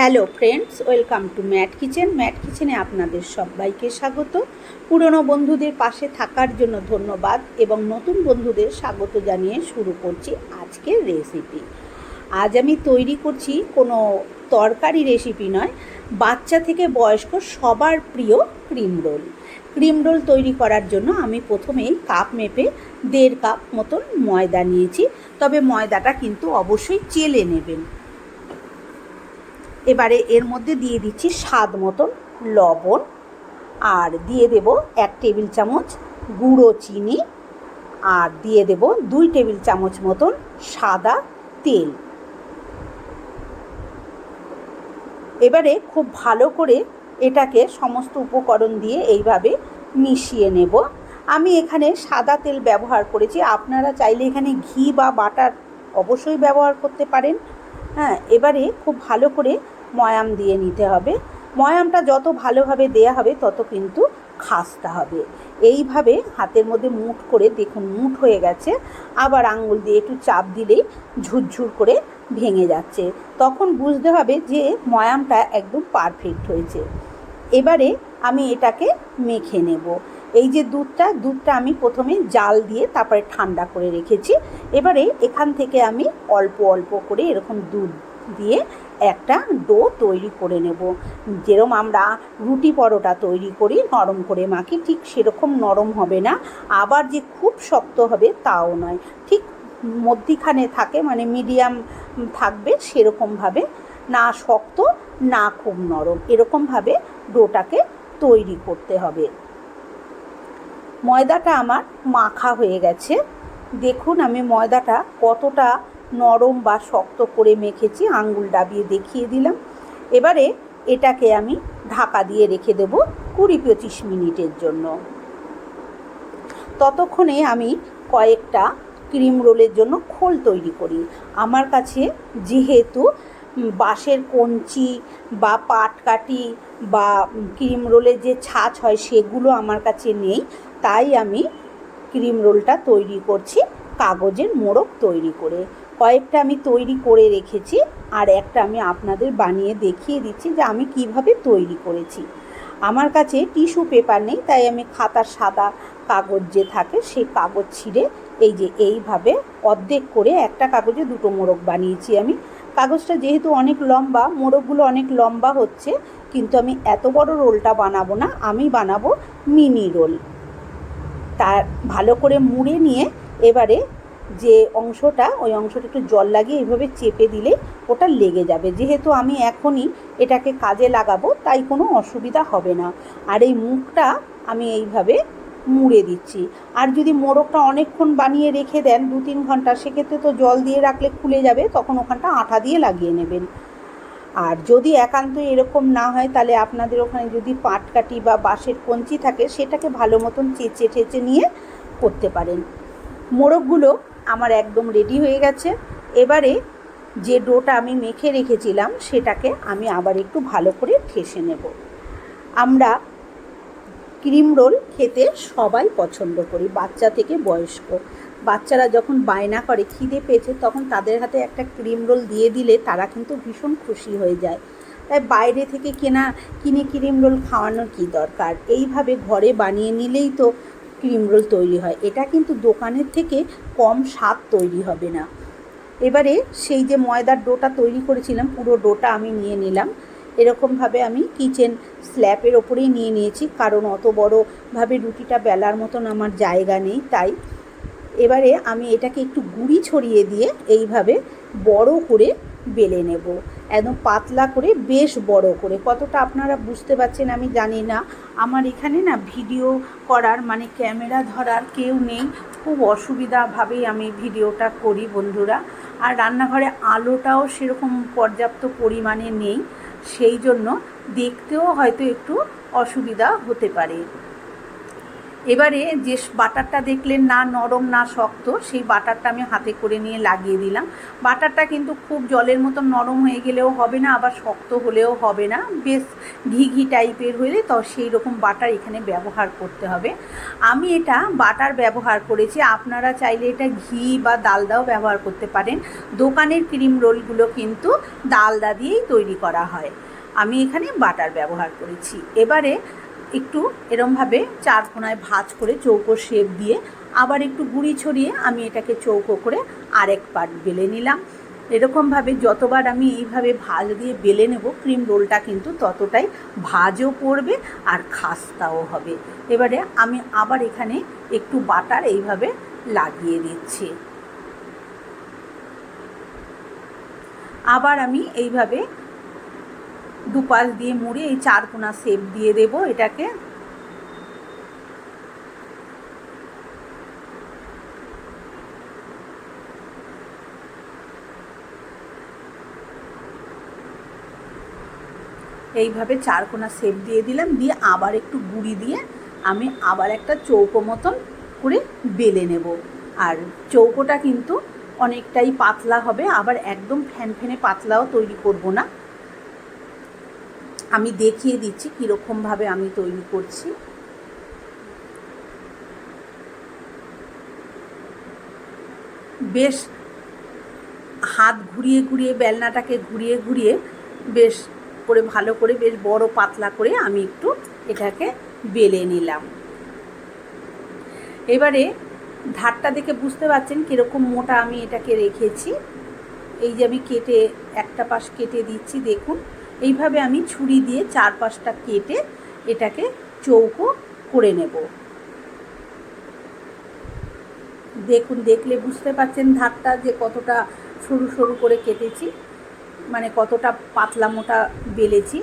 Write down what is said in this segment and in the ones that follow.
Hello friends, welcome to Matt kitchen. Matt কিচেনে আপনাদের সবাইকে স্বাগত। পুরনো বন্ধুদের পাশে থাকার জন্য ধন্যবাদ এবং নতুন বন্ধুদের স্বাগত জানিয়ে শুরু করছি আজকের রেসিপি আজ আমি তৈরি করছি কোনো তরকারি রেসিপি নয়, বাচ্চা থেকে বয়স্ক সবার প্রিয় ক্রিম রোল ক্রিম রোল তৈরি করার জন্য আমি প্রথমেই কাপ মেপে দেড় কাপ মতন ময়দা নিয়েছি, তবে ময়দাটা কিন্তু অবশ্যই চেলে নেবেন। এবারে এর মধ্যে দিয়ে দিচ্ছি স্বাদ মতন লবণ আর দিয়ে দেব এক টেবিল চামচ গুঁড়ো চিনি আর দিয়ে দেব দুই টেবিল চামচ মতন সাদা তেল। এবারে খুব ভালো করে এটাকে সমস্ত উপকরণ দিয়ে এইভাবে মিশিয়ে নেব। আমি এখানে সাদা তেল ব্যবহার করেছি। আপনারা চাইলে এখানে ঘি বা বাটার অবশ্যই ব্যবহার করতে পারেন। হ্যাঁ এবারে খুব ভালো করে ময়াম দিয়ে নিতে হবে। ময়ামটা যত ভালোভাবে দেয়া হবে, তত কিন্তু খাস্তা হবে। এইভাবে হাতের মধ্যে মুঠ করে দেখুন, মুঠ হয়ে গেছে। আবার আঙুল দিয়ে একটু চাপ দিলেই ঝুরঝুর করে ভেঙে যাচ্ছে। তখন বুঝতে হবে যে ময়ামটা একদম পারফেক্ট হয়েছে। এবারে আমি এটাকে মেখে নেব। এই যে দুধটা দুধটা আমি প্রথমে জাল দিয়ে তারপরে ঠান্ডা করে রেখেছি। এবারে এখান থেকে আমি অল্প অল্প করে এরকম দুধ দিয়ে একটা ডো তৈরি করে নেব। যেরকম আমরা রুটি পরোটা তৈরি করি নরম করে মাখি, ঠিক সেরকম নরম হবে না। আবার যে খুব শক্ত হবে তাও নয়। ঠিক মধ্যিখানে থাকে মানে মিডিয়াম থাকবে সেরকমভাবে না শক্ত, না খুব নরম। এরকমভাবে ডোটাকে তৈরি করতে হবে। ময়দাটা আমার মাখা হয়ে গেছে। দেখুন আমি ময়দাটা কতটা নরম বা শক্ত করে মেখেছি আঙ্গুল ডাবিয়ে দেখিয়ে দিলাম। এবারে এটাকে আমি ঢাকা দিয়ে রেখে দেব কুড়ি পঁচিশ মিনিটের জন্য। ততক্ষণে আমি কয়েকটা ক্রিম রোলের জন্য খোল তৈরি করি। আমার কাছে যেহেতু বাঁশের কঞ্চি বা পাটকাঠি বা ক্রিম রোলের যে ছাঁচ হয় সেগুলো আমার কাছে নেই, তাই আমি ক্রিম রোলটা তৈরি করছি, কাগজের মোড়ক তৈরি করে। কয়েকটা আমি তৈরি করে রেখেছি আর একটা আমি আপনাদের বানিয়ে দেখিয়ে দিচ্ছি যে আমি কীভাবে তৈরি করেছি। আমার কাছে টিস্যু পেপার নেই, তাই আমি খাতার সাদা কাগজ যে থাকে সেই কাগজ ছিঁড়ে এই যে এইভাবে অর্ধেক করে একটা কাগজে দুটো মোড়ক বানিয়েছি আমি। কাগজটা যেহেতু অনেক লম্বা, মোড়কগুলো অনেক লম্বা হচ্ছে, কিন্তু আমি এত বড় রোলটা বানাবো না, আমি বানাবো মিনি রোল। তার ভালো করে মুড়ে নিয়ে এবারে যে অংশটা, ওই অংশটা একটু জল লাগিয়ে এইভাবে চেপে দিলে ওটা লেগে যাবে। যেহেতু আমি এখনই এটাকে কাজে লাগাবো, তাই কোনো অসুবিধা হবে না। আর এই মুখটা আমি এইভাবে মুড়ে দিচ্ছি। আর যদি মোড়কটা অনেকক্ষণ বানিয়ে রেখে দেন দু তিন ঘণ্টা, সেক্ষেত্রে তো জল দিয়ে রাখলে খুলে যাবে, তখন ওখানটা আঠা দিয়ে লাগিয়ে নেবেন। আর যদি একান্ত এরকম না হয়, তাহলে আপনাদের ওখানে যদি পাটকাঠি বা বাঁশের কঞ্চি থাকে, সেটাকে ভালো মতন চেঁচে ঠেচে নিয়ে করতে পারেন। মোড়কগুলো আমার একদম রেডি হয়ে গেছে। এবারে যে ডোটা আমি মেখে রেখেছিলাম, সেটাকে আমি আবার একটু ভালো করে ঠেসে নেব। আমরা ক্রিম রোল খেতে সবাই পছন্দ করি, বাচ্চা থেকে বয়স্ক। বাচ্চারা যখন বায়না করে, খিদে পেয়েছে, তখন তাদের হাতে একটা ক্রিম রোল দিয়ে দিলে তারা কিন্তু ভীষণ খুশি হয়ে যায়। তাই বাইরে থেকে কেনা, কিনে ক্রিম রোল খাওয়ানোর কী দরকার? এইভাবে ঘরে বানিয়ে নিলেই তো ক্রিম রোল তৈরি হয়। এটা কিন্তু দোকানের থেকে কম স্বাদ তৈরি হবে না। এবারে সেই যে ময়দার ডোটা তৈরি করেছিলাম, পুরো ডোটা আমি নিয়ে নিলাম। এরকমভাবে আমি কিচেন স্ল্যাপের ওপরেই নিয়ে নিয়েছি, কারণ অত বড়োভাবে রুটিটা বেলার মতন আমার জায়গা নেই, তাই। এবারে আমি এটাকে একটু গুঁড়ি ছড়িয়ে দিয়ে এইভাবে বড় করে বেলে নেব। একদম পাতলা করে, বেশ বড় করে। কতটা আপনারা বুঝতে পারছেন আমি জানি না। আমার এখানে না ভিডিও করার মানে ক্যামেরা ধরার কেউ নেই। খুব অসুবিধাভাবেই আমি ভিডিওটা করি বন্ধুরা। আর রান্নাঘরে আলোটাও সেরকম পর্যাপ্ত পরিমাণে নেই। সেই জন্য দেখতেও হয়তো একটু অসুবিধা হতে পারে। এবারে যে বাটারটা দেখলেন না নরম, না শক্ত, সেই বাটারটা আমি হাতে করে নিয়ে লাগিয়ে দিলাম। বাটারটা কিন্তু খুব জলের মতন নরম হয়ে গেলেও হবে না, আবার শক্ত হলেও হবে না। বেশ ঘি ঘি টাইপের হলে তো সেই রকম বাটার এখানে ব্যবহার করতে হবে। আমি এটা বাটার ব্যবহার করেছি। আপনারা চাইলে এটা ঘি বা ডালদাও ব্যবহার করতে পারেন। দোকানের ক্রিম রোলগুলো কিন্তু ডালদা দিয়েই তৈরি করা হয়। আমি এখানে বাটার ব্যবহার করেছি। এবারে একটু এরমভাবে চার কোনায় ভাঁজ করে চৌকো শেপ দিয়ে আবার একটু গুঁড়ি ছড়িয়ে আমি এটাকে চৌকো করে আরেক পাট বেলে নিলাম। এরকমভাবে যতবার আমি এইভাবে ভাজ দিয়ে বেলে নেব ক্রিম রোলটা কিন্তু ততটাই ভাজও পড়বে আর খাস্তাও হবে। এবারে আমি আবার এখানে একটু বাটার এইভাবে লাগিয়ে দিচ্ছি। আবার আমি এইভাবে দুপাশ দিয়ে মুড়ে এই চার কোনা শেপ দিয়ে দেব এটাকে। এইভাবে চার কোনা শেপ দিয়ে দিলাম, দিয়ে আবার একটু গুঁড়ি দিয়ে আমি আবার একটা চৌকো মতন করে বেলে নেব। আর চৌকোটা কিন্তু অনেকটাই পাতলা হবে, আবার একদম ফ্যান ফ্যানে পাতলাও তৈরি করব না। আমি দেখিয়ে দিচ্ছি কীরকমভাবে আমি তৈরি করছি। বেশ হাত ঘুরিয়ে ঘুরিয়ে, বেলনাটাকে ঘুরিয়ে ঘুরিয়ে বেশ করে ভালো করে বেশ বড় পাতলা করে আমি একটু এটাকে বেলে নিলাম। এবারে ধারটা দেখে বুঝতে পারছেন কীরকম মোটা আমি এটাকে রেখেছি। এই যে আমি কেটে, একটা পাশ কেটে দিচ্ছি, দেখুন। এইভাবে আমি ছুরি দিয়ে চার পাশটা কেটে এটাকে চৌকো করে নেব। দেখুন, দেখলে বুঝতে পারছেন ধারটা যে কতটা সরু সরু করে কেটেছি মানে কতটা পাতলা মোটা বেলেছি।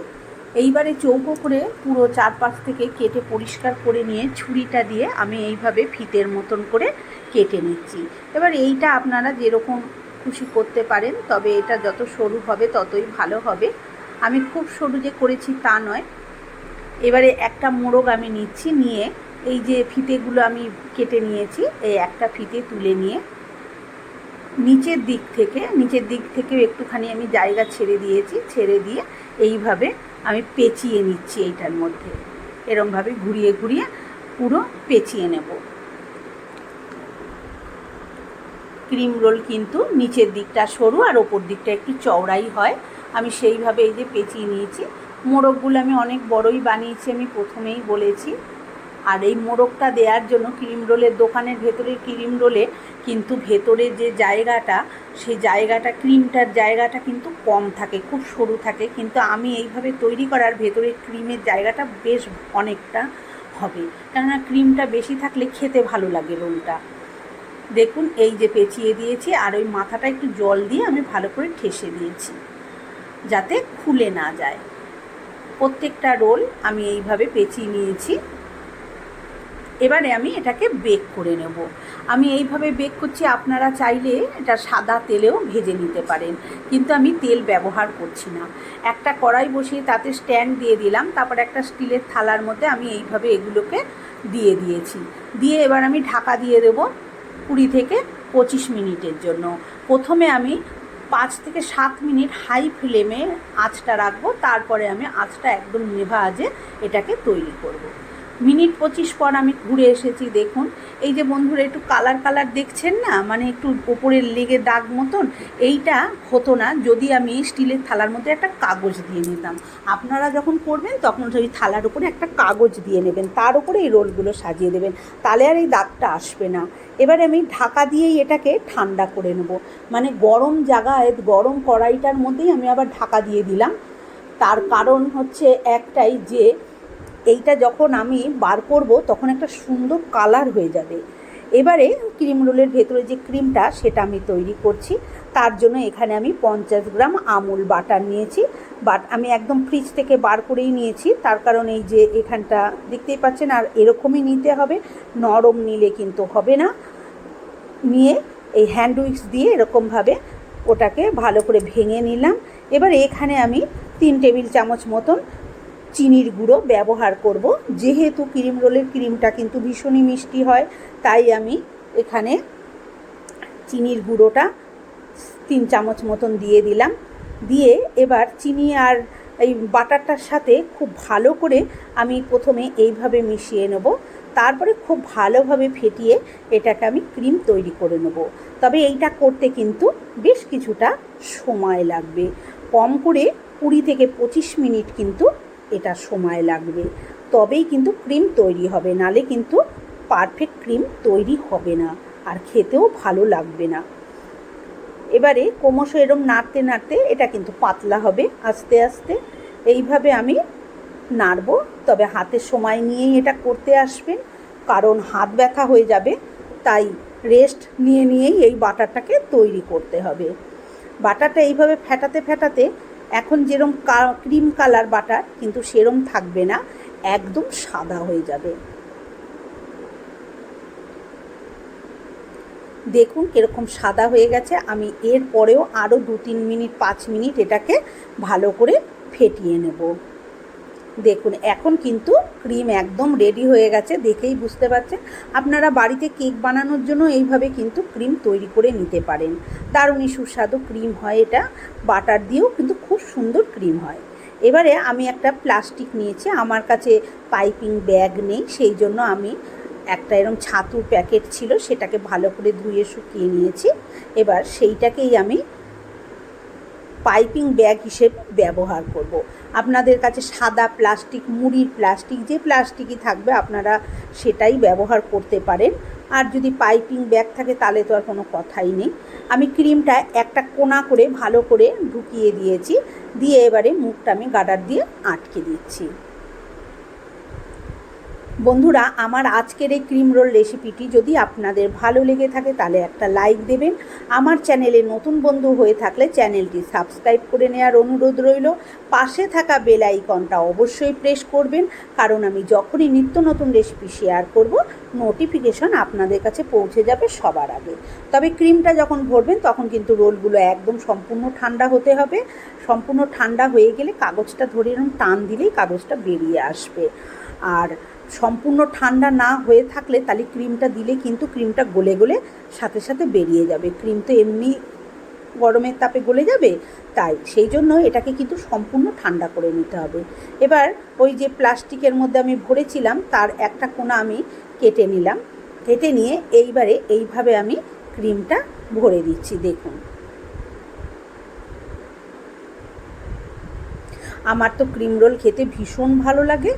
এইবারে চৌকো করে পুরো চারপাশ থেকে কেটে পরিষ্কার করে নিয়ে ছুরিটা দিয়ে আমি এইভাবে ফিতের মতন করে কেটে নিচ্ছি। এবার এইটা আপনারা যেরকম খুশি করতে পারেন, তবে এটা যত সরু হবে ততই ভালো হবে। আমি খুব সরু যে করেছি তা নয়। এবারে একটা মোড়ক আমি নিচ্ছি, নিয়ে এই যে ফিতেগুলো আমি কেটে নিয়েছি, এই একটা ফিতে তুলে নিয়ে নিচের দিক থেকে, নিচের দিক থেকেও একটুখানি আমি জায়গা ছেড়ে দিয়েছি, ছেড়ে দিয়ে এইভাবে আমি পেঁচিয়ে নিচ্ছি এইটার মধ্যে। এরমভাবে ঘুরিয়ে ঘুরিয়ে পুরো পেঁচিয়ে নেব। ক্রিম রোল কিন্তু নিচের দিকটা সরু আর ওপর দিকটা একটু চওড়াই হয়। আমি সেইভাবে এই যে পেঁচিয়ে নিয়েছি। মোড়কগুলো আমি অনেক বড়ই বানিয়েছি, আমি প্রথমেই বলেছি। আর এই মোড়কটা দেওয়ার জন্য ক্রিম রোলের দোকানের ভেতরের ক্রিম রোলে কিন্তু ভেতরে যে জায়গাটা, সেই জায়গাটা, ক্রিমটার জায়গাটা কিন্তু কম থাকে, খুব সরু থাকে। কিন্তু আমি এইভাবে তৈরি করার ভেতরে ক্রিমের জায়গাটা বেশ অনেকটা হবে। কেননা ক্রিমটা বেশি থাকলে খেতে ভালো লাগে রোলটা। দেখুন, এই যে পেঁচিয়ে দিয়েছি আর ওই মাথাটা একটু জল দিয়ে আমি ভালো করে ঠেসে দিয়েছি। যাতে খুলে না যায়। প্রত্যেকটা রোল আমি এইভাবে পেঁচিয়ে নিয়েছি। এবারে আমি এটাকে বেক করে নেব। আমি এইভাবে বেক করছি, আপনারা চাইলে এটা সাদা তেলেও ভেজে নিতে পারেন, কিন্তু আমি তেল ব্যবহার করছি না। একটা কড়াই বসিয়ে তাতে স্ট্যান্ড দিয়ে দিলাম, তারপর একটা স্টিলের থালার মধ্যে আমি এইভাবে এগুলোকে দিয়ে দিয়েছি। দিয়ে এবার আমি ঢাকা দিয়ে দেবো কুড়ি থেকে পঁচিশ মিনিটের জন্য। প্রথমে আমি পাঁচ থেকে সাত মিনিট হাই ফ্লেমে আঁচটা রাখব, তারপরে আমি আঁচটা একদম নেভা আজে এটাকে তৈরি করব। মিনিট পঁচিশ পর আমি ঘুরে এসেছি, দেখুন। এই যে বন্ধুরা, একটু কালার কালার দেখছেন না? মানে একটু ওপরের লেগে দাগ মতন? এইটা হতো না, যদি আমি স্টিলের থালার মধ্যে একটা কাগজ দিয়ে নিতাম। আপনারা যখন করবেন, তখন ওই থালার উপরে একটা কাগজ দিয়ে নেবেন। তার উপরে এই রোলগুলো সাজিয়ে দেবেন। তাহলে আর এই দাগটা আসবে না। এবারে আমি ঢাকা দিয়েই এটাকে ঠান্ডা করে নেব। মানে গরম জায়গায়, গরম কড়াইটার মধ্যেই আমি আবার ঢাকা দিয়ে দিলাম। তার কারণ হচ্ছে একটাই যে এইটা যখন আমি বার করব, তখন একটা সুন্দর কালার হয়ে যাবে। এবারে ক্রিম রোলের ভেতরে যে ক্রিমটা সেটা আমি তৈরি করছি। তার জন্য এখানে আমি পঞ্চাশ গ্রাম আমুল বাটার নিয়েছি। বাট আমি একদম ফ্রিজ থেকে বার করেই নিয়েছি। তার কারণ এই যে এখানটা দেখতেই পাচ্ছেন, আর এরকমই নিতে হবে। নরম নিলে কিন্তু হবে না। নিয়ে এই হ্যান্ড উইক্স দিয়ে এরকমভাবে ওটাকে ভালো করে ভেঙে নিলাম। এবার এখানে আমি তিন টেবিল চামচ মতন চিনির গুঁড়ো ব্যবহার করব। যেহেতু ক্রিম রোলের ক্রিমটা কিন্তু ভীষণই মিষ্টি হয়, তাই আমি এখানে চিনির গুঁড়োটা তিন চামচ মতন দিয়ে দিলাম। দিয়ে এবার চিনি আর এই বাটারটার সাথে খুব ভালো করে আমি প্রথমে এইভাবে মিশিয়ে নেব। তারপরে খুব ভালোভাবে ফেটিয়ে এটাকে আমি ক্রিম তৈরি করে নেব। তবে এইটা করতে কিন্তু বেশ কিছুটা সময় লাগবে। কম করে কুড়ি থেকে পঁচিশ মিনিট কিন্তু এটা সময় লাগবে। তবেই কিন্তু ক্রিম তৈরি হবে, নালে কিন্তু পারফেক্ট ক্রিম তৈরি হবে না, আর খেতেও ভালো লাগবে না। এবারে ক্রমশ এরম নাড়তে নাড়তে এটা কিন্তু পাতলা হবে আস্তে আস্তে। এইভাবে আমি নাড়ব, তবে হাতে সময় নিয়েই এটা করতে আসবেন কারণ হাত ব্যথা হয়ে যাবে, তাই রেস্ট নিয়ে নিয়েই এই বাটারটাকে তৈরি করতে হবে। বাটারটা এইভাবে ফেটাতে ফেটাতে এখন যেরম ক্রিম কালার বাটার, কিন্তু সেরম থাকবে না, একদম সাদা হয়ে যাবে। দেখুন কীরকম সাদা হয়ে গেছে, আমি এর পরেও আরও দু তিন মিনিট, পাঁচ মিনিট এটাকে ভালো করে ফেটিয়ে নেব। দেখুন, এখন কিন্তু ক্রিম একদম রেডি হয়ে গেছে, দেখেই বুঝতে পারছেন। আপনারা বাড়িতে কেক বানানোর জন্য এইভাবে কিন্তু ক্রিম তৈরি করে নিতে পারেন। দারুণই সুস্বাদু ক্রিম হয় এটা। বাটার দিয়েও কিন্তু খুব সুন্দর ক্রিম হয়। এবারে আমি একটা প্লাস্টিক নিয়েছি, আমার কাছে পাইপিং ব্যাগ নেই, সেই জন্য আমি একটা এরম ছাতুর প্যাকেট ছিল, সেটাকে ভালো করে ধুয়ে শুকিয়ে নিয়েছি। এবার সেইটাকেই আমি পাইপিং ব্যাগ হিসেবে ব্যবহার করব। আপনাদের কাছে সাদা প্লাস্টিক, মুড়ির প্লাস্টিক, যে প্লাস্টিকই থাকবে আপনারা সেটাই ব্যবহার করতে পারেন। আর যদি পাইপিং ব্যাগ থাকে তাহলে তো আর কোনো কথাই নেই। আমি ক্রিমটা একটা কোনা করে ভালো করে ঢুকিয়ে দিয়েছি। দিয়ে এবারে মুখটা আমি গাডার দিয়ে আটকে দিচ্ছি। বন্ধুরা, আমার আজকের এই ক্রিম রোল রেসিপিটি যদি আপনাদের ভালো লেগে থাকে, তাহলে একটা লাইক দেবেন। আমার চ্যানেলে নতুন বন্ধু হয়ে থাকলে চ্যানেলটি সাবস্ক্রাইব করে নেওয়ার অনুরোধ রইল। পাশে থাকা বেল আইকনটা অবশ্যই প্রেস করবেন, কারণ আমি যখনই নিত্য নতুন রেসিপি শেয়ার করব নোটিফিকেশন আপনাদের কাছে পৌঁছে যাবে সবার আগে। তবে ক্রিমটা যখন ভরবেন, তখন কিন্তু রোলগুলো একদম সম্পূর্ণ ঠান্ডা হতে হবে। সম্পূর্ণ ঠান্ডা হয়ে গেলে কাগজটা ধরে এরকম টান দিলেই কাগজটা বেরিয়ে আসবে। আর সম্পূর্ণ ঠান্ডা না হয়ে থাকলে তাহলে ক্রিমটা দিলে কিন্তু ক্রিমটা গলে গলে সাথে সাথে বেরিয়ে যাবে। ক্রিম তো এমনি গরমের তাপে গলে যাবে, তাই সেই জন্য এটাকে কিন্তু সম্পূর্ণ ঠান্ডা করে নিতে হবে। এবার ওই যে প্লাস্টিকের মধ্যে আমি ভরেছিলাম, তার একটা কোনা আমি কেটে নিলাম। কেটে নিয়ে এইবারে এইভাবে আমি ক্রিমটা ভরে দিচ্ছি, দেখুন। আমার তো ক্রিম রোল খেতে ভীষণ ভালো লাগে।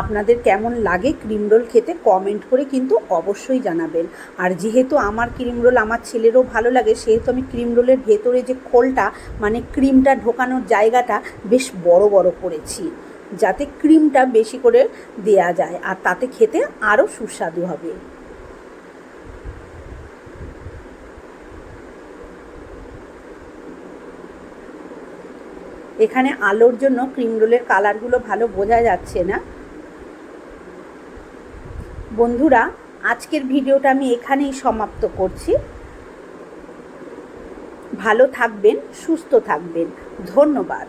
আপনাদের কেমন লাগে ক্রিম রোল খেতে কমেন্ট করে কিন্তু অবশ্যই জানাবেন। আর যেহেতু আমার ক্রিম রোল আমার ছেলেরও ভালো লাগে, সেহেতু আমি ক্রিম রোলের ভেতরে যে খোলটা মানে ক্রিমটা ঢোকানোর জায়গাটা বেশ বড় বড় করেছি। যাতে ক্রিমটা বেশি করে দেয়া যায় আর তাতে খেতে আরও সুস্বাদু হবে। এখানে আলোর জন্য ক্রিম রোলের কালারগুলো ভালো বোঝা যাচ্ছে না। বন্ধুরা, আজকের ভিডিওটা আমি এখানেই সমাপ্ত করছি। ভালো থাকবেন, সুস্থ থাকবেন। ধন্যবাদ।